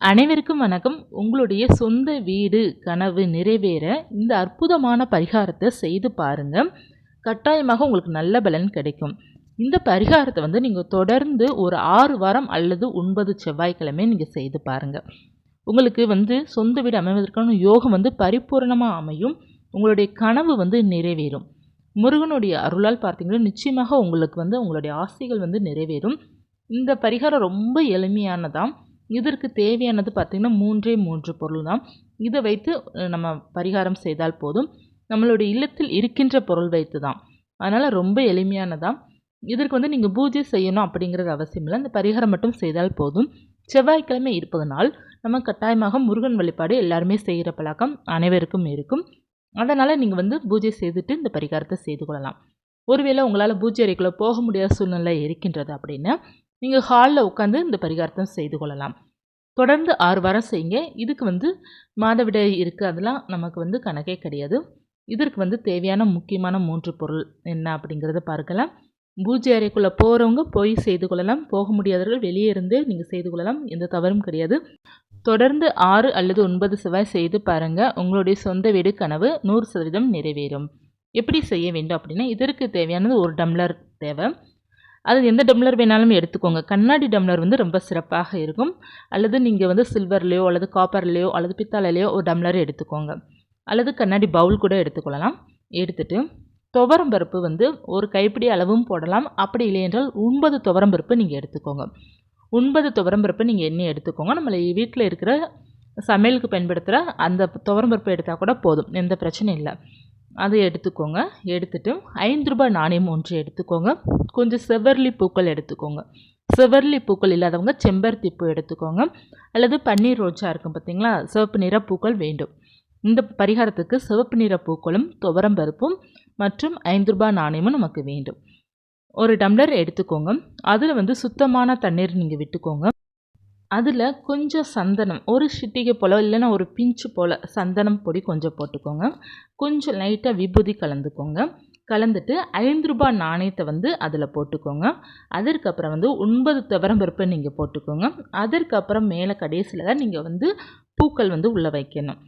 அனைவருக்கும் வணக்கம். உங்களுடைய சொந்த வீடு கனவு நிறைவேற இந்த அற்புதமான பரிகாரத்தை செய்து பாருங்கள் கட்டாயமாக உங்களுக்கு நல்ல பலன் கிடைக்கும். இந்த பரிகாரத்தை வந்து நீங்கள் தொடர்ந்து ஒரு ஆறு வாரம் அல்லது ஒன்பது செவ்வாய்க்கிழமை நீங்கள் செய்து பாருங்கள் உங்களுக்கு வந்து சொந்த வீடு அமைவதற்கான யோகம் வந்து பரிபூர்ணமாக அமையும். உங்களுடைய கனவு வந்து நிறைவேறும். முருகனுடைய அருளால் பார்த்தீங்கன்னா நிச்சயமாக உங்களுக்கு வந்து உங்களுடைய ஆசைகள் வந்து நிறைவேறும். இந்த பரிகாரம் ரொம்ப எளிமையானதான் இதற்கு தேவையானது பார்த்திங்கன்னா மூன்றே மூன்று பொருள் தான். இதை வைத்து நம்ம பரிகாரம் செய்தால் போதும். நம்மளுடைய இல்லத்தில் இருக்கின்ற பொருள் வைத்து தான். அதனால் ரொம்ப எளிமையானதான் இதற்கு வந்து நீங்கள் பூஜை செய்யணும் அப்படிங்கிறது அவசியம் இல்லை. இந்த பரிகாரம் மட்டும் செய்தால் போதும். செவ்வாய்க்கிழமை இருப்பதனால் நம்ம கட்டாயமாக முருகன் வழிபாடு எல்லாருமே செய்கிற பழக்கம் அனைவருக்கும் இருக்கும். அதனால் நீங்கள் வந்து பூஜை செய்துட்டு இந்த பரிகாரத்தை செய்து கொள்ளலாம். ஒருவேளை உங்களால் பூஜை அறைக்குள்ளே போக முடியாத சூழ்நிலை இருக்கின்றது அப்படின்னா நீங்கள் ஹாலில் உட்காந்து இந்த பரிகாரத்தை செய்து கொள்ளலாம். தொடர்ந்து ஆறு வாரம் செய்யுங்க. இதுக்கு வந்து மாதவிடாய் இருக்குது அதெல்லாம் நமக்கு வந்து கணக்கே கிடையாது. இதற்கு வந்து தேவையான முக்கியமான மூன்று பொருள் என்ன அப்படிங்கிறத பார்க்கலாம். பூஜை அறைக்குள்ளே போகிறவங்க போய் செய்து கொள்ளலாம். போக முடியாதவர்கள் வெளியே இருந்து நீங்கள் செய்து கொள்ளலாம். எந்த தவறும் கிடையாது. தொடர்ந்து ஆறு அல்லது ஒன்பது செவ்வாய் செய்து பாருங்கள் உங்களுடைய சொந்த வீடு கனவு நூறு சதவீதம் நிறைவேறும். எப்படி செய்ய வேண்டும் அப்படின்னா இதற்கு தேவையானது ஒரு டம்ளர் தேவை. அது எந்த டம்ளர் வேணாலும் எடுத்துக்கோங்க. கண்ணாடி டம்ளர் வந்து ரொம்ப சிறப்பாக இருக்கும். அல்லது நீங்கள் வந்து சில்வர்லேயோ அல்லது காப்பர்லேயோ அல்லது பித்தாளையிலையோ ஒரு டம்ளர் எடுத்துக்கோங்க. அல்லது கண்ணாடி பவுல் கூட எடுத்துக்கொள்ளலாம். எடுத்துட்டு துவரம் பருப்பு வந்து ஒரு கைப்பிடி அளவும் போடலாம். அப்படி இல்லை என்றால் ஒன்பது துவரம் பருப்பு நீங்கள் எடுத்துக்கோங்க. ஒன்பது துவரம் பருப்பு நீங்கள் எண்ணெய் எடுத்துக்கோங்க. நம்மளை வீட்டில் இருக்கிற சமையலுக்கு பயன்படுத்துகிற அந்த துவரம் பருப்பு எடுத்தால் கூட போதும். எந்த பிரச்சனையும் இல்லை. அதை எடுத்துக்கோங்க. எடுத்துட்டு ஐந்து ரூபாய் நாணயம் ஒன்று எடுத்துக்கோங்க. கொஞ்சம் செவ்வர்லி பூக்கள் எடுத்துக்கோங்க. செவ்வர்லி பூக்கள் இல்லாதவங்க செம்பருத்தி பூ எடுத்துக்கோங்க. அல்லது பன்னீர் ரோஜா இருக்கும் பார்த்தீங்களா சிவப்பு நிற பூக்கள் வேண்டும். இந்த பரிகாரத்துக்கு சிவப்பு நிற பூக்களும் துவரம் பருப்பும் மற்றும் ஐந்து ரூபாய் நாணயமும் நமக்கு வேண்டும். ஒரு டம்ளர் எடுத்துக்கோங்க. அதில் வந்து சுத்தமான தண்ணீர் நீங்கள் விட்டுக்கோங்க. அதில் கொஞ்சம் சந்தனம் ஒரு சிட்டிகை போல் இல்லைன்னா ஒரு பிஞ்சு போல் சந்தனம் பொடி கொஞ்சம் போட்டுக்கோங்க. கொஞ்சம் லைட்டாக விபூதி கலந்துக்கோங்க. கலந்துட்டு ஐந்து ரூபாய் நாணயத்தை வந்து அதில் போட்டுக்கோங்க. அதற்கப்புறம் வந்து ஒன்பது துவரம் பருப்பை நீங்கள் போட்டுக்கோங்க. அதற்கப்புறம் மேலே கடைசியில் தான் நீங்கள் வந்து பூக்கள் வந்து உள்ளே வைக்கணும்.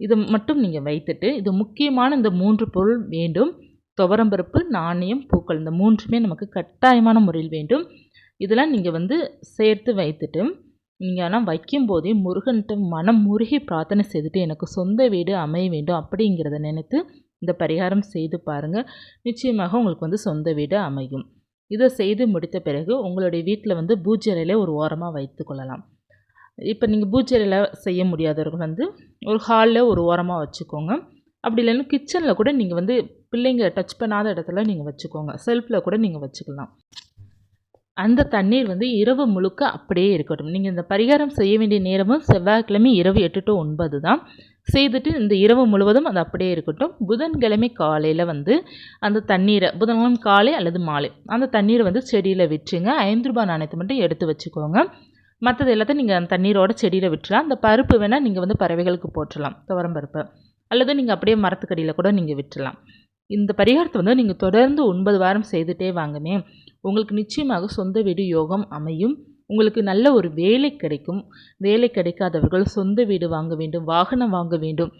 இது மட்டும் நீங்கள் வைத்துட்டு இது முக்கியமான இந்த மூன்று பொருள் வேண்டும். துவரம்பருப்பு நாணயம் பூக்கள் இந்த மூன்றுமே நமக்கு கட்டாயமான முறையில் வேண்டும். இதெல்லாம் நீங்கள் வந்து சேர்த்து வைத்துட்டு நீங்கள் ஆனால் வைக்கும்போதே முருகன்கிட்ட மனம் முருகி பிரார்த்தனை செய்துட்டு எனக்கு சொந்த வீடு அமைய வேண்டும் அப்படிங்கிறத நினைத்து இந்த பரிகாரம் செய்து பாருங்கள் நிச்சயமாக உங்களுக்கு வந்து சொந்த வீடு அமையும். இதை செய்து முடித்த பிறகு உங்களுடைய வீட்டில் வந்து பூஜை ஒரு ஓரமாக வைத்து கொள்ளலாம். இப்போ நீங்கள் பூஜை செய்ய முடியாதவர்கள் வந்து ஒரு ஹாலில் ஒரு ஓரமாக வச்சுக்கோங்க. அப்படி இல்லைன்னா கிச்சனில் கூட நீங்கள் வந்து பிள்ளைங்க டச் பண்ணாத இடத்துல நீங்கள் வச்சுக்கோங்க. செல்ஃபில் கூட நீங்கள் வச்சுக்கலாம். அந்த தண்ணீர் வந்து இரவு முழுக்க அப்படியே இருக்கட்டும். நீங்கள் இந்த பரிகாரம் செய்ய வேண்டிய நேரமும் செவ்வாய்க்கிழமை இரவு எட்டு டு ஒன்பது தான். செய்துட்டு இந்த இரவு முழுவதும் அது அப்படியே இருக்கட்டும். புதன்கிழமை காலையில் வந்து அந்த தண்ணீரை புதன்கிழமை காலை அல்லது மாலை அந்த தண்ணீரை வந்து செடியில் விட்டுருங்க. ஐந்து ரூபாய் நாணயத்தை மட்டும் எடுத்து வச்சுக்கோங்க. மற்றது எல்லாத்தையும் நீங்கள் அந்த தண்ணீரோட செடியில் விட்டுலாம் அந்த பருப்பு வேணால் நீங்கள் வந்து பறவைகளுக்கு போட்டுடலாம் துவரம் பருப்பு. அல்லது நீங்கள் அப்படியே மரத்துக்கடியில் கூட நீங்கள் விட்டுலாம் இந்த பரிகாரத்தை வந்து நீங்கள் தொடர்ந்து ஒன்பது வாரம் செய்துட்டே வாங்கமே உங்களுக்கு நிச்சயமாக சொந்த வீடு யோகம் அமையும். உங்களுக்கு நல்ல ஒரு வேலை கிடைக்கும். வேலை கிடைக்காதவர்கள் சொந்த வீடு வாங்க வேண்டும் வாகனம் வாங்க வேண்டும்.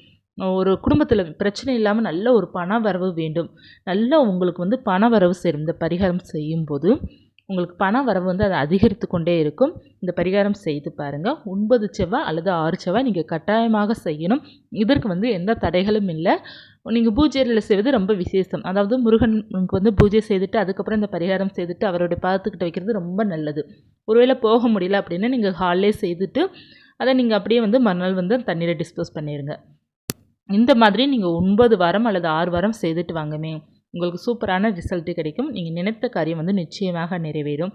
ஒரு குடும்பத்தில் பிரச்சனை இல்லாமல் நல்ல ஒரு பண வரவு வேண்டும். நல்ல உங்களுக்கு வந்து பண வரவு சேரும். இந்த பரிகாரம் செய்யும்போது உங்களுக்கு பண வரவு வந்து அதை அதிகரித்து கொண்டே இருக்கும். இந்த பரிகாரம் செய்து பாருங்கள் ஒன்பது செவ்வாய் அல்லது ஆறு செவ்வாய் நீங்கள் கட்டாயமாக செய்யணும். இதற்கு வந்து எந்த தடைகளும் இல்லை. நீங்கள் பூஜையில் செய்வது ரொம்ப விசேஷம். அதாவது முருகனுக்கு வந்து பூஜை செய்துட்டு அதுக்கப்புறம் இந்த பரிகாரம் செய்துட்டு அவருடைய பாதத்துக்கிட்ட வைக்கிறது ரொம்ப நல்லது. ஒருவேளை போக முடியல அப்படின்னா நீங்கள் ஹாலிலே செய்துட்டு அதை நீங்கள் அப்படியே வந்து மறுநாள் வந்து தண்ணீரை டிஸ்போஸ் பண்ணிடுங்க இந்த மாதிரி நீங்கள் ஒன்பது வாரம் அல்லது ஆறு வாரம் செய்துட்டு வாங்கமே. உங்களுக்கு சூப்பரான ரிசல்ட்டு கிடைக்கும். நீங்கள் நினைத்த காரியம் வந்து நிச்சயமாக நிறைவேறும்.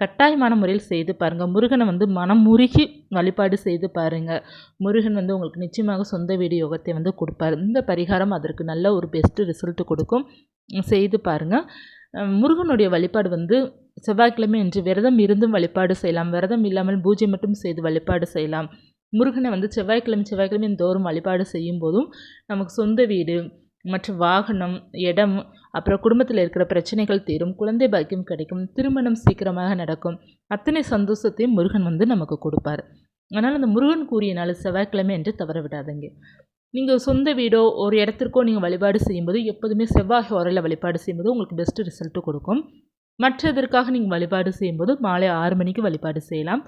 கட்டாயமான முறையில் செய்து பாருங்கள் முருகனை வந்து மனம் முருகி வழிபாடு செய்து பாருங்கள் முருகன் வந்து உங்களுக்கு நிச்சயமாக சொந்த வீடு யோகத்தை வந்து கொடுப்பார். இந்த பரிகாரம் அதற்கு நல்ல ஒரு பெஸ்ட்டு ரிசல்ட்டு கொடுக்கும். செய்து பாருங்கள் முருகனுடைய வழிபாடு வந்து செவ்வாய்க்கிழமை என்று விரதம் இருந்தும் வழிபாடு செய்யலாம். விரதம் இல்லாமல் பூஜை மட்டும் செய்து வழிபாடு செய்யலாம். முருகனை வந்து செவ்வாய்க்கிழமை செவ்வாய்க்கிழமை தோறும் வழிபாடு செய்யும் போதும் நமக்கு சொந்த வீடு மற்றும் வாகனம் இடம் அப்புறம் குடும்பத்தில் இருக்கிற பிரச்சனைகள் தீரும் குழந்தை பாக்கியம் கிடைக்கும் திருமணம் சீக்கிரமாக நடக்கும். அத்தனை சந்தோஷத்தையும் முருகன் வந்து நமக்கு கொடுப்பார். அதனால் அந்த முருகன் கூறிய நாள் செவ்வாய்க்கிழமை என்று தவற விடாதீங்க. நீங்கள் சொந்த வீடோ ஒரு இடத்திற்கோ நீங்கள் வழிபாடு செய்யும்போது எப்போதுமே செவ்வாய் உரையில் வழிபாடு செய்யும்போது உங்களுக்கு பெஸ்ட்டு ரிசல்ட்டு கொடுக்கும். மற்றதற்காக நீங்கள் வழிபாடு செய்யும்போது மாலை ஆறு மணிக்கு வழிபாடு செய்யலாம்.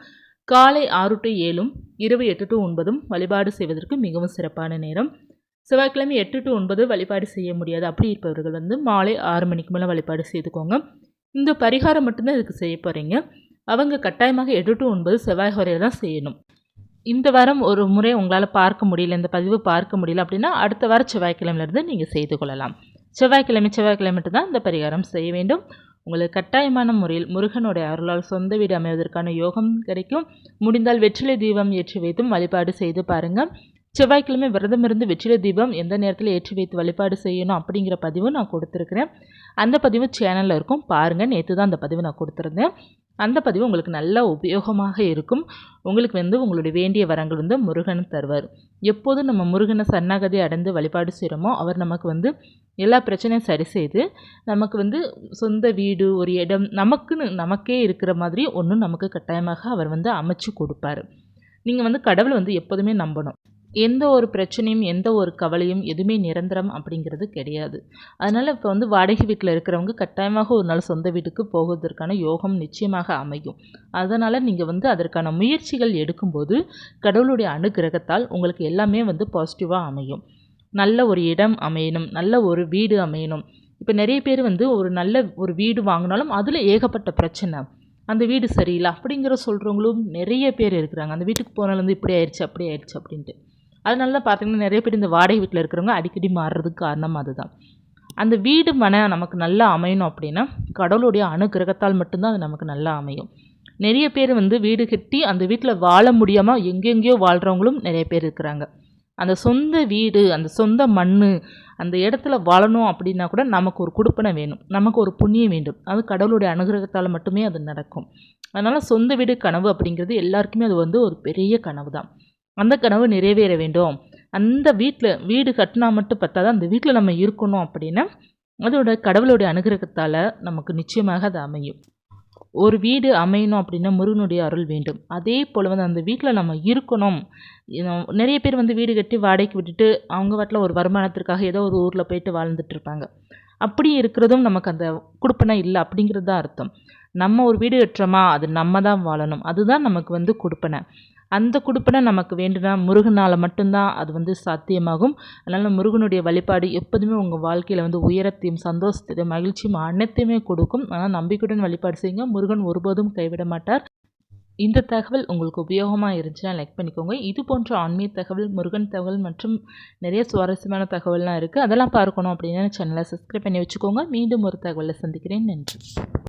காலை ஆறு டு ஏழும் இரவு எட்டு டு ஒன்பதும் வழிபாடு செய்வதற்கு மிகவும் சிறப்பான நேரம். செவ்வாய்க்கிழமை எட்டு டு ஒன்பது வழிபாடு செய்ய முடியாது. அப்படி இருப்பவர்கள் வந்து மாலை ஆறு மணிக்கு மேலே வழிபாடு செய்துக்கோங்க. இந்த பரிகாரம் மட்டும்தான் இதுக்கு செய்ய போகிறீங்க அவங்க கட்டாயமாக எட்டு டு ஒன்பது செவ்வாய் ஹோரையில் தான் செய்யணும். இந்த வாரம் ஒரு முறை உங்களால் பார்க்க முடியல இந்த பதிவு பார்க்க முடியல அப்படின்னா அடுத்த வாரம் செவ்வாய்க்கிழமையிலேருந்து நீங்கள் செய்து கொள்ளலாம். செவ்வாய்க்கிழமை செவ்வாய்க்கிழமை மட்டும் தான் இந்த பரிகாரம் செய்ய வேண்டும். உங்களுக்கு கட்டாயமான முறையில் முருகனுடைய அருளால் சொந்த வீடு அமைவதற்கான யோகம் கிடைக்கும். முடிந்தால் வெற்றிலை தீபம் ஏற்றி வைத்தும் வழிபாடு செய்து பாருங்கள் செவ்வாய்க்கிழமை விரதம் இருந்து வெற்றிலை தீபம் எந்த நேரத்தில் ஏற்றி வைத்து வழிபாடு செய்யணும் அப்படிங்கிற பதிவு நான் கொடுத்துருக்குறேன். அந்த பதிவு சேனலில் இருக்கும். பாருங்கள் நேற்று தான் அந்த பதிவு நான் கொடுத்துருந்தேன். அந்த பதிவு உங்களுக்கு நல்ல உபயோகமாக இருக்கும். உங்களுக்கு வந்து உங்களுடைய வேண்டிய வரங்கள் வந்து முருகன் தருவார். எப்போதும் நம்ம முருகனை சரணாகதி அடைந்து வழிபாடு செய்கிறோமோ அவர் நமக்கு வந்து எல்லா பிரச்சனையும் சரி செய்து நமக்கு வந்து சொந்த வீடு ஒரு இடம் நமக்குன்னு நமக்கே இருக்கிற மாதிரி ஒன்றும் நமக்கு கட்டாயமாக அவர் வந்து அமைச்சு கொடுப்பார். நீங்கள் வந்து கடவுளை வந்து எப்போதுமே நம்பணும். எந்த ஒரு பிரச்சனையும் எந்த ஒரு கவலையும் எதுவுமே நிரந்தரம் அப்படிங்கிறது கிடையாது. அதனால் இப்போ வந்து வாடகை வீட்டில் இருக்கிறவங்க கட்டாயமாக ஒரு நாள் சொந்த வீட்டுக்கு போவதற்கான யோகம் நிச்சயமாக அமையும். அதனால் நீங்கள் வந்து அதற்கான முயற்சிகள் எடுக்கும்போது கடவுளுடைய அனுகிரகத்தால் உங்களுக்கு எல்லாமே வந்து பாசிட்டிவாக அமையும். நல்ல ஒரு இடம் அமையணும் நல்ல ஒரு வீடு அமையணும். இப்போ நிறைய பேர் வந்து ஒரு நல்ல ஒரு வீடு வாங்கினாலும் அதில் ஏகப்பட்ட பிரச்சனை. அந்த வீடு சரியில்லை அப்படிங்கிற சொல்கிறவங்களும் நிறைய பேர் இருக்கிறாங்க. அந்த வீட்டுக்கு போனாலும் வந்து இப்படி ஆயிடுச்சு அப்படி ஆயிடுச்சு அப்படின்ட்டு. அதனால தான் பார்த்திங்கன்னா நிறைய பேர் இந்த வாடகை வீட்டில் இருக்கிறவங்க அடிக்கடி மாறுறதுக்கு காரணம் அதுதான். அந்த வீடு மன நமக்கு நல்லா அமையணும் அப்படின்னா கடவுளுடைய அனுகிரகத்தால் மட்டும்தான் அது நமக்கு நல்லா அமையும். நிறைய பேர் வந்து வீடு கட்டி அந்த வீட்டில் வாழ முடியாமல் எங்கெங்கேயோ வாழ்கிறவங்களும் நிறைய பேர் இருக்கிறாங்க. அந்த சொந்த வீடு அந்த சொந்த மண் அந்த இடத்துல வாழணும் அப்படின்னா கூட நமக்கு ஒரு குடுப்பனை வேணும். நமக்கு ஒரு புண்ணியம் வேண்டும். அது கடவுளுடைய அனுகிரகத்தால் மட்டுமே அது நடக்கும். அதனால் சொந்த வீடு கனவு அப்படிங்கிறது எல்லாருக்குமே அது வந்து ஒரு பெரிய கனவு தான் அந்த கனவு நிறைவேற வேண்டும். அந்த வீட்டில் வீடு கட்டினா மட்டும் பத்தாது அந்த வீட்டில் நம்ம இருக்கணும் அப்படின்னா அதோட கடவுளுடைய அனுகிரகத்தால் நமக்கு நிச்சயமாக அது அமையும். ஒரு வீடு அமையணும் அப்படின்னா முருகனுடைய அருள் வேண்டும். அதே போல் வந்து அந்த வீட்டில் நம்ம இருக்கணும். நிறைய பேர் வந்து வீடு கட்டி வாடகைக்கு விட்டுட்டு அவங்க வாட்டில் ஒரு வருமானத்திற்காக ஏதோ ஒரு ஊரில் போயிட்டு வாழ்ந்துட்டு இருப்பாங்க. அப்படி இருக்கிறதும் நமக்கு அந்த கொடுப்பனை இல்லை அப்படிங்கிறது தான் அர்த்தம். நம்ம ஒரு வீடு கட்டுறோமா அது நம்ம தான் வாழணும். அதுதான் நமக்கு வந்து கொடுப்பனை. அந்த குடுப்பனை நமக்கு வேண்டுனா முருகனால் மட்டும்தான் அது வந்து சாத்தியமாகும். அதனால் முருகனுடைய வழிபாடு எப்போதுமே உங்கள் வாழ்க்கையில் வந்து உயரத்தையும் சந்தோஷத்தையும் மகிழ்ச்சியும் அனைத்தையுமே கொடுக்கும். ஆனால் நம்பிக்கையுடன் வழிபாடு செய்யுங்க. முருகன் ஒருபோதும் கைவிட மாட்டார். இந்த தகவல் உங்களுக்கு உபயோகமாக இருந்துச்சுன்னா லைக் பண்ணிக்கோங்க. இது போன்ற ஆன்மீக தகவல் முருகன் தகவல் மற்றும் நிறைய சுவாரஸ்யமான தகவல்லாம் இருக்குது அதெல்லாம் பார்க்கணும் அப்படின்னா சேனலை சப்ஸ்கிரைப் பண்ணி வச்சுக்கோங்க. மீண்டும் ஒரு தகவலை சந்திக்கிறேன். நன்றி.